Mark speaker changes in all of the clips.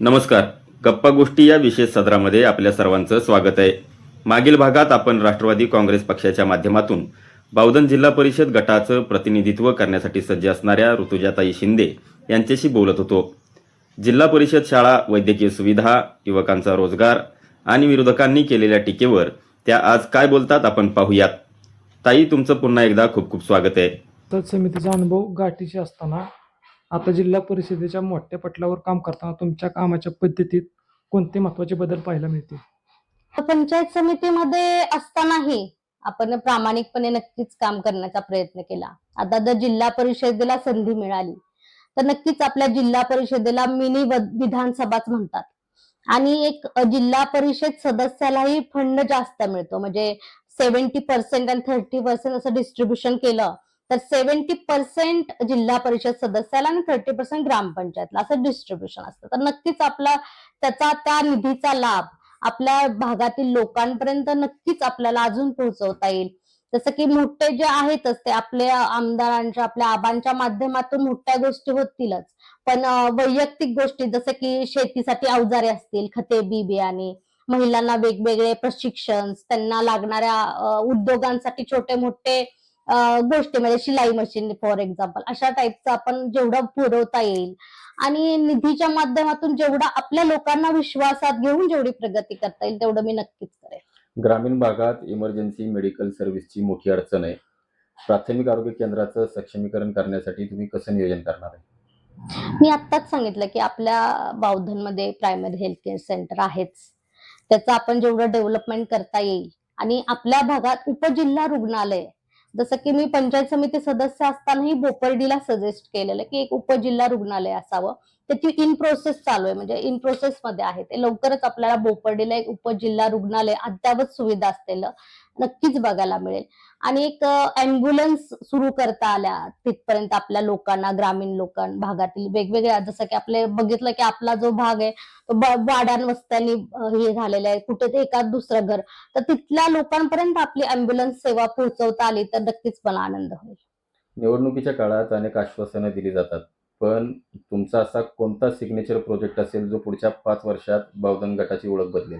Speaker 1: नमस्कार. गप्पा गोष्टी या विशेष सत्रामध्ये आपल्या सर्वांचं स्वागत आहे. मागील भागात आपण राष्ट्रवादी काँग्रेस पक्षाच्या माध्यमातून बावधन जिल्हा परिषद गटाचं प्रतिनिधित्व करण्यासाठी सज्ज असणाऱ्या ऋतुजाताई शिंदे यांच्याशी बोलत होतो. जिल्हा परिषद शाळा वैद्यकीय सुविधा युवकांचा रोजगार आणि विरोधकांनी केलेल्या टीकेवर त्या आज काय बोलतात आपण पाहूयात. ताई तुमचं पुन्हा एकदा खूप खूप स्वागत आहे.
Speaker 2: समितीचा अनुभव गाठीशी असताना आता जिल्हा परिषदेच्या मोठ्या पटलावर काम करताना तुमच्या कामाच्या पद्धतीत कोणते महत्त्वाचे बदल पाहायला मिळतील?
Speaker 3: पंचायत समितीमध्ये असतानाही आपण प्रामाणिकपणे नक्कीच काम करण्याचा प्रयत्न केला. आता जर जिल्हा परिषदेला संधी मिळाली तर नक्कीच आपल्या जिल्हा परिषदेला मिनी विधानसभाच म्हणतात. आणि एक जिल्हा परिषद सदस्यालाही फंड जास्त मिळतो. म्हणजे सेव्हन्टी पर्सेंट आणि थर्टी पर्सेंट असं डिस्ट्रीब्युशन केलं तर सेव्हन्टी पर्सेंट जिल्हा परिषद सदस्याला आणि थर्टी पर्सेंट ग्रामपंचायतला असं डिस्ट्रीब्युशन असतं. तर नक्कीच आपला त्याचा त्या निधीचा लाभ आपल्या भागातील लोकांपर्यंत नक्कीच आपल्याला अजून पोहोचवता येईल. जसं की मोठे जे आहेतच ते आपल्या आमदारांच्या आपल्या आबांच्या माध्यमातून मोठ्या गोष्टी होतीलच. पण वैयक्तिक गोष्टी जसं की शेतीसाठी अवजारे असतील खते बी बियाणे महिलांना वेगवेगळे प्रशिक्षण त्यांना लागणाऱ्या उद्योगांसाठी छोटे मोठे गोष्टी म्हणजे शिलाई मशीन फॉर एक्झाम्पल अशा टाईपचं आपण जेवढं पुरवता येईल. आणि निधीच्या माध्यमातून जेवढा आपल्या लोकांना विश्वासात घेऊन जेवढी प्रगती करता येईल तेवढं मी नक्कीच करेन.
Speaker 1: ग्रामीण भागात इमर्जन्सी मेडिकल सर्व्हिसची मोठी अडचण आहे. प्राथमिक आरोग्य केंद्राचं सक्षमीकरण करण्यासाठी तुम्ही कसं नियोजन करणार आहे?
Speaker 3: मी आत्ताच सांगितलं की आपल्या बावधनमध्ये प्रायमरी हेल्थ केअर सेंटर आहेच. त्याचं आपण जेवढं डेव्हलपमेंट करता येईल. आणि आपल्या भागात उपजिल्हा रुग्णालय जसं की मी पंचायत समिती सदस्य असतानाही बोपर्डीला सजेस्ट केलेलं की एक उपजिल्हा रुग्णालय असावं. त्याची इन प्रोसेस चालू आहे. म्हणजे इन प्रोसेस मध्ये आहे. ते लवकरच आपल्याला बोपर्डीला एक उपजिल्हा रुग्णालय अद्यावत सुविधा असलेलं नक्कीच बघायला मिळेल. आणि एक अँब्युलन्स सुरू करता आल्या तिथपर्यंत आपल्या लोकांना ग्रामीण लोकां भागातील वेगवेगळ्या जसं की आपले बघितलं की आपला जो भाग आहे तो ब- वाड्यान वस्त्यांनी हे झालेला आहे. कुठे ते एखाद दुसरं घर. तर तिथल्या लोकांपर्यंत आपली अँब्युलन्स सेवा पोहोचवता आली तर नक्कीच मला आनंद होईल.
Speaker 1: निवडणुकीच्या काळात अनेक आश्वासनं दिली जातात. पण तुमचा असा कोणता सिग्नेचर प्रोजेक्ट असेल जो पुढच्या पाच वर्षात बावधन गटाची ओळख बदलेल?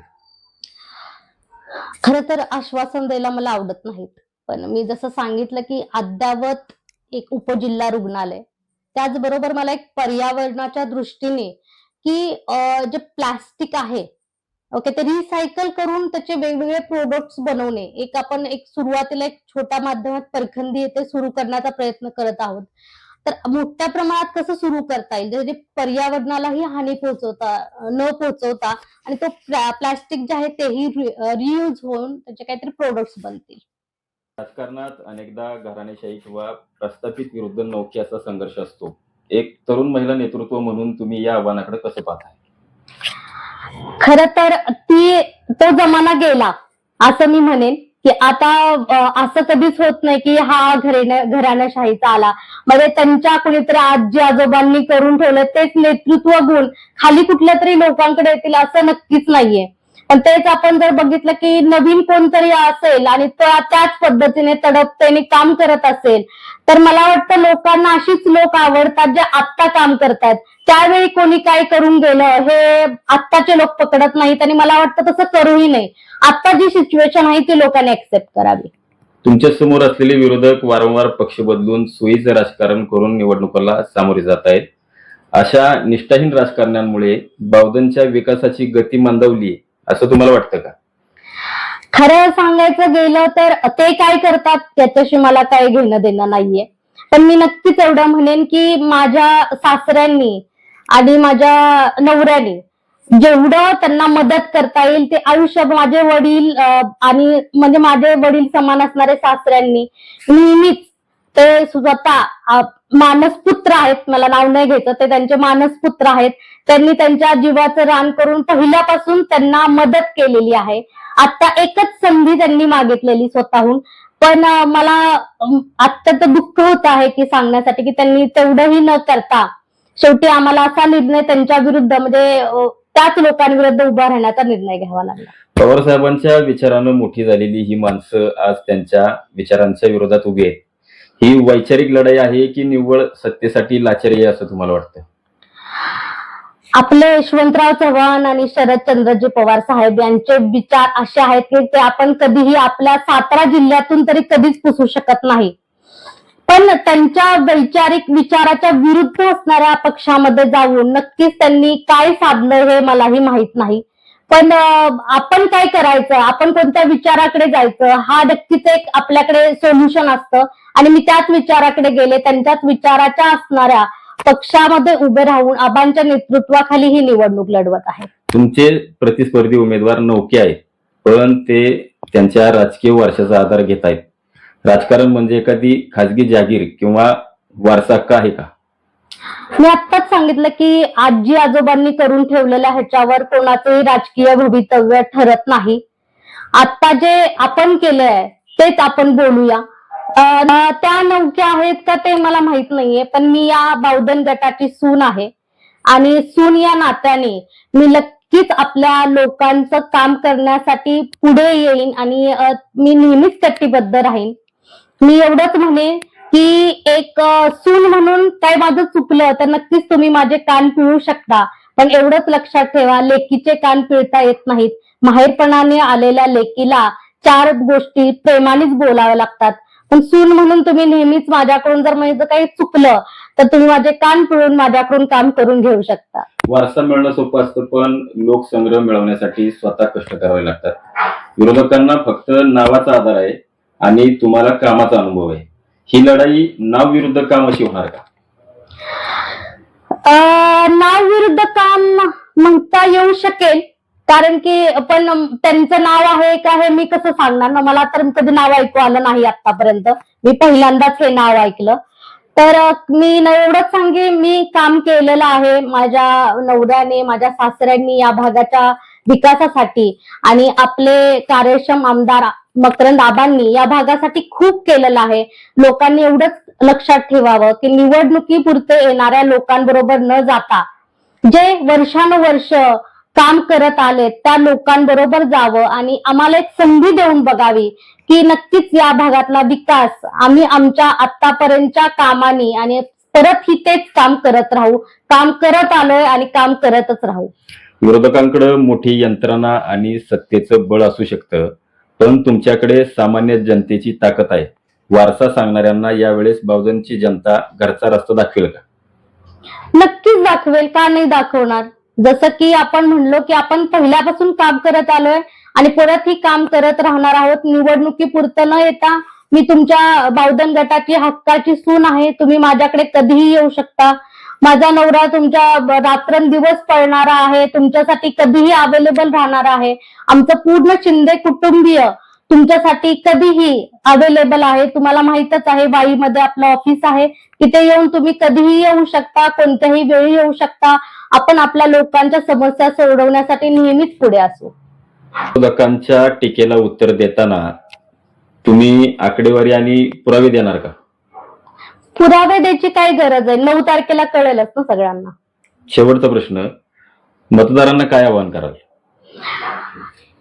Speaker 3: खर तर आश्वासन द्यायला मला आवडत नाहीत. पण मी जसं सांगितलं की अद्यावत एक उपजिल्हा रुग्णालय. त्याचबरोबर मला एक पर्यावरणाच्या दृष्टीने की जे प्लास्टिक आहे ओके ते रिसायकल करून त्याचे वेगवेगळे प्रोडक्ट्स बनवणे. एक आपण एक सुरुवातीला एक छोट्या माध्यमात परखंदी येथे सुरू करण्याचा प्रयत्न करत आहोत. तर मोठ्या प्रमाणात कसं सुरू करता येईल? जे पर्यावरणालाही हानी पोहोचवता न पोहोचवता आणि तो प्लास्टिक जे आहे तेही रियूज होऊन त्याचे काहीतरी प्रोडक्ट्स बनतील.
Speaker 1: राजकारणात अनेकदा घराणेशाही किंवा प्रस्थापित विरुद्ध नौके असा संघर्ष असतो. एक तरुण महिला नेतृत्व म्हणून तुम्ही या आव्हानाकडे कसं पाहताय?
Speaker 3: खर तर ती तो जमाना गेला असं मी म्हणेन. की आता असं कधीच होत नाही की हा घराण्या घराण्याशाहीचा आला. म्हणजे त्यांच्या कुणीतरी आजी आजोबांनी करून ठेवलं तेच नेतृत्व गुण खाली कुठल्या तरी लोकांकडे येतील असं नक्कीच नाहीये. पण तेच आपण जर बघितलं की नवीन कोणतरी असेल आणि तो त्याच पद्धतीने तडपतेने काम करत असेल तर मला वाटतं लोकांना अशीच लोक आवडतात जे आत्ता काम करतात त्यावेळी कोणी काय करून गेलं हे आत्ताचे लोक पकडत नाहीत आणि मला वाटतं तसं करूही नाही. आता जी सिच्युएशन आहे ती लोकांनी ऍक्सेप्ट करावी.
Speaker 1: तुमच्यासमोर असलेले विरोधक वारंवार पक्ष बदलून सोयीचं राजकारण करून निवडणुकाला सामोरे जात आहेत. अशा निष्ठाहीन राजकारण्यांमुळे बावधनच्या विकासाची गती मंदावली असं तुम्हाला वाटतं का?
Speaker 3: खरं सांगायचं गेलं तर ते काय करतात त्याच्याशी मला काही घेणं देणं नाहीये. पण मी नक्कीच एवढं म्हणेन की माझ्या सासऱ्यांनी आणि माझ्या नवऱ्याने जेवढं त्यांना मदत करता येईल ते आयुष्य माझे वडील आणि म्हणजे माझे वडील समान असणारे सासऱ्यांनी नेहमीच ते स्वतः मानसपुत्र आहेत. मला नाव नाही घ्यायचं. ते त्यांचे मानसपुत्र आहेत. त्यांनी त्यांच्या जीवाचं रान करून पहिल्यापासून त्यांना मदत केलेली आहे. आता एकच संधी त्यांनी मागितलेली स्वतःहून. पण मला अत्यंत दुःख होत आहे की सांगण्यासाठी की त्यांनी तेवढंही न करता शेवटी आम्हाला असा निर्णय त्यांच्या विरुद्ध म्हणजे त्याच लोकांविरुद्ध उभा राहण्याचा निर्णय घ्यावा लागला.
Speaker 1: पवार साहेबांच्या विचारानं मोठी झालेली ही माणसं आज त्यांच्या विचारांच्या विरोधात उभी आहेत. ही वैचारिक लढाई आहे की निव्वळ सत्तेसाठी लाचारी आहे असं तुम्हाला वाटतं
Speaker 3: आपले यशवंतराव चव्हाण आणि शरदचंद्रजी पवार साहेब यांचे विचार असे आहेत की ते आपण कधीही आपल्या सातारा जिल्ह्यातून तरी कधीच पुसू शकत नाही. पण त्यांच्या वैचारिक विचाराच्या विरुद्ध असणाऱ्या पक्षामध्ये जाऊन नक्कीच त्यांनी काय साधलं हे मलाही माहीत नाही. पण आपण काय करायचं? आपण कोणत्या विचाराकडे जायचं? हा नक्कीच एक आपल्याकडे सोल्युशन असतं. आणि मी त्याच विचाराकडे गेले. त्यांच्याच विचाराच्या असणाऱ्या पक्षामध्ये उभे राहून आबांच्या नेतृत्वाखाली ही निवडणूक लढवत आहे.
Speaker 1: तुमचे प्रतिस्पर्धी उमेदवार नौके आहेत पण ते त्यांच्या राजकीय वारशाचा आधार घेत आहेत. राजकारण म्हणजे एखादी खाजगी जागीर किंवा वारसा हक्क आहे का?
Speaker 3: मी आत्ताच सांगितलं की आजी आजोबांनी करून ठेवलेल्या ह्याच्यावर कोणाचंही राजकीय भवितव्य ठरत नाही. आता जे आपण केलंय तेच आपण बोलूया. त्या नौक्या आहेत का ते मला माहीत नाहीये पण मी या बावधन गटाची सून आहे. आणि सून या नात्याने मी नक्कीच आपल्या लोकांचं काम करण्यासाठी पुढे येईन आणि मी नेहमीच कट्टीबद्ध राहीन. मी एवढंच म्हणेन की एक सून म्हणून काय माझं चुकलं तर नक्कीच तुम्ही माझे कान पिळू शकता. पण एवढंच लक्षात ठेवा लेकीचे कान पिळता येत नाहीत. माहेरपणाने आलेल्या लेकीला चार गोष्टी प्रेमानेच बोलाव्या लागतात. पण सून म्हणून तुम्ही नेहमीच माझ्याकडून जर माझं काही चुकलं तर तुम्ही माझे कान पिळून माझ्याकडून काम करून घेऊ शकता.
Speaker 1: वारसा मिळणं सोपं असतं पण लोकसंग्रह मिळवण्यासाठी स्वतः कष्ट करावे लागतात. विरोधकांना फक्त नावाचा आधार आहे आणि तुम्हाला कामाचा अनुभव आहे. ही लढाई नाव विरुद्ध काम अशी होणार का?
Speaker 3: अं, नाव विरुद्ध काम म्हणता येऊ शकेल. कारण की पण त्यांचं नाव आहे का हे मी कसं सांगणार ना? मला तर कधी नाव ऐकू आलं नाही आतापर्यंत मी पहिल्यांदाच हे नाव ऐकलं. तर मी एवढंच सांगेन मी काम केलेलं आहे माझ्या नवऱ्याने माझ्या सासऱ्यांनी या भागाच्या विकासासाठी. आणि आपले कार्यक्षम आमदार मकरंद आबांनी या भागासाठी खूप केलेलं आहे. लोकांनी एवढंच लक्षात ठेवावं की निवडणुकीपुरते येणाऱ्या लोकांबरोबर न जाता जे वर्षानुवर्ष काम करत आले त्या लोकांबरोबर जावं आणि आम्हाला एक संधी देऊन बघावी की नक्कीच या भागातला विकास आम्ही आमच्या आतापर्यंतच्या कामाने आणि परत ही तेच काम करत राहू काम करत आलोय आणि काम करतच राहू.
Speaker 1: विरोधकांकडे मोठी यंत्रणा आणि सत्तेचं बळ असू शकतं पण तुमच्याकडे सामान्य जनतेची ताकद आहे. वारसा सांगणाऱ्यांना यावेळेस बावधनची जनता घरचा रस्ता दाखवेल का?
Speaker 3: नक्कीच दाखवेल का नाही दाखवणार? जसं की आपण म्हणलो की आपण पहिल्यापासून काम करत आलोय आणि परत ही काम करत राहणार आहोत निवडणुकीपुरतं न येता मी तुमच्या बावधन गटाची हक्काची सून आहे तुम्ही माझ्याकडे कधीही येऊ शकता. माझा नवरा तुमच्या रात्रंदिवस पळणारा आहे तुमच्यासाठी कधीही अवेलेबल राहणार आहे. आमचं पूर्ण शिंदे कुटुंबीय तुमच्यासाठी कधीही अवेलेबल आहे. तुम्हाला माहितच आहे वाईमध्ये आपलं ऑफिस आहे. तिथे येऊन तुम्ही कधीही येऊ शकता कोणत्याही वेळी येऊ शकता. आपण आपल्या लोकांच्या समस्या सोडवण्यासाठी नेहमीच पुढे असू.
Speaker 1: विरोधकांच्या टीकेला उत्तर देताना तुम्ही आकडेवारी आणि पुरावे देणार का?
Speaker 3: पुरावे द्यायची काय गरज आहे. नऊ तारखेला कळेलच ना सगळ्यांना.
Speaker 1: शेवटचा प्रश्न मतदारांना काय आवाहन कराल?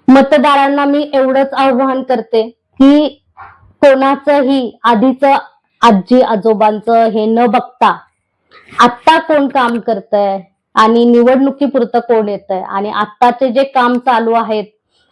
Speaker 3: मतदारांना मी एवढंच आव्हान करते की कोणाचंही आधीच आजी आजोबांचं हे न बघता आत्ता कोण काम करतंय? आणि निवडणुकीपुरतं कोण येतंय? आणि आत्ताचे जे काम चालू आहेत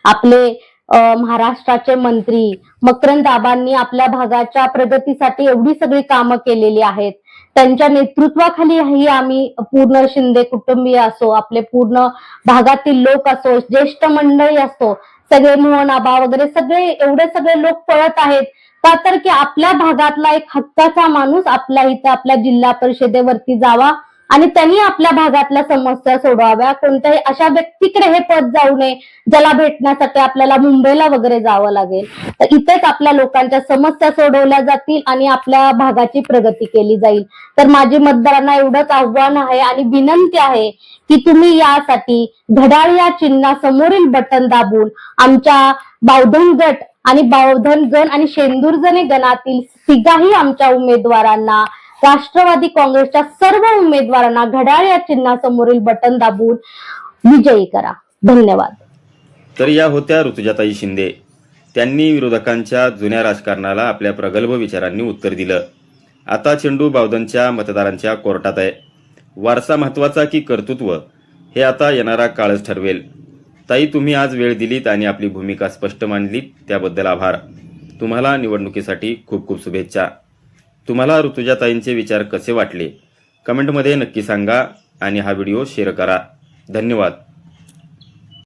Speaker 3: आपले महाराष्ट्राचे मंत्री मकरंद दाबांनी आपल्या भागाच्या प्रगतीसाठी एवढी सगळी कामं केलेली आहेत. त्यांच्या नेतृत्वाखाली ही आम्ही पूर्ण शिंदे कुटुंबीय असो आपले पूर्ण भागातील लोक असो ज्येष्ठ मंडळी असो सगळे मोहन आबा वगैरे सगळे एवढे सगळे लोक पळत आहेत. का तर की आपल्या भागातला एक हक्काचा माणूस आपल्या इथं आपल्या जिल्हा परिषदेवरती जावा आणि त्यांनी आपल्या भागातल्या समस्या सोडवाव्या. कोणत्याही अशा व्यक्तीकडे हे पद जाऊ नये ज्याला भेटण्यासाठी आपल्याला मुंबईला वगैरे जावं लागेल. तर इथेच आपल्या लोकांच्या समस्या सोडवल्या जातील आणि आपल्या भागाची प्रगती केली जाईल. तर माझी मतदारांना एवढंच आव्हान आहे आणि विनंती आहे की तुम्ही यासाठी घड्याळ या चिन्हासमोरील बटन दाबून आमच्या बावधन गट आणि बावधन गण आणि शेंदूरजने गणातील तिघाही आमच्या उमेदवारांना राष्ट्रवादी काँग्रेसच्या सर्व उमेदवारांना घड्याळ या चिन्हासमोरील बटन दाबून विजयी करा. धन्यवाद.
Speaker 1: तर या होत्या ऋतुजाताई शिंदे. त्यांनी विरोधकांच्या जुन्या राजकारणाला आपल्या प्रगल्भ विचारांनी उत्तर दिलं. आता चेंडू बावधनच्या मतदारांच्या कोर्टात आहे. वारसा महत्त्वाचा की कर्तृत्व हे आता येणारा काळच ठरवेल. ताई तुम्ही आज वेळ दिलीत आणि आपली भूमिका स्पष्ट मांडलीत. त्याबद्दल आभार. तुम्हाला निवडणुकीसाठी खूप खूप शुभेच्छा. तुम्हाला ऋतुजाताईंचे विचार कसे वाटले? कमेंटमध्ये नक्की सांगा आणि हा व्हिडिओ शेअर करा. धन्यवाद.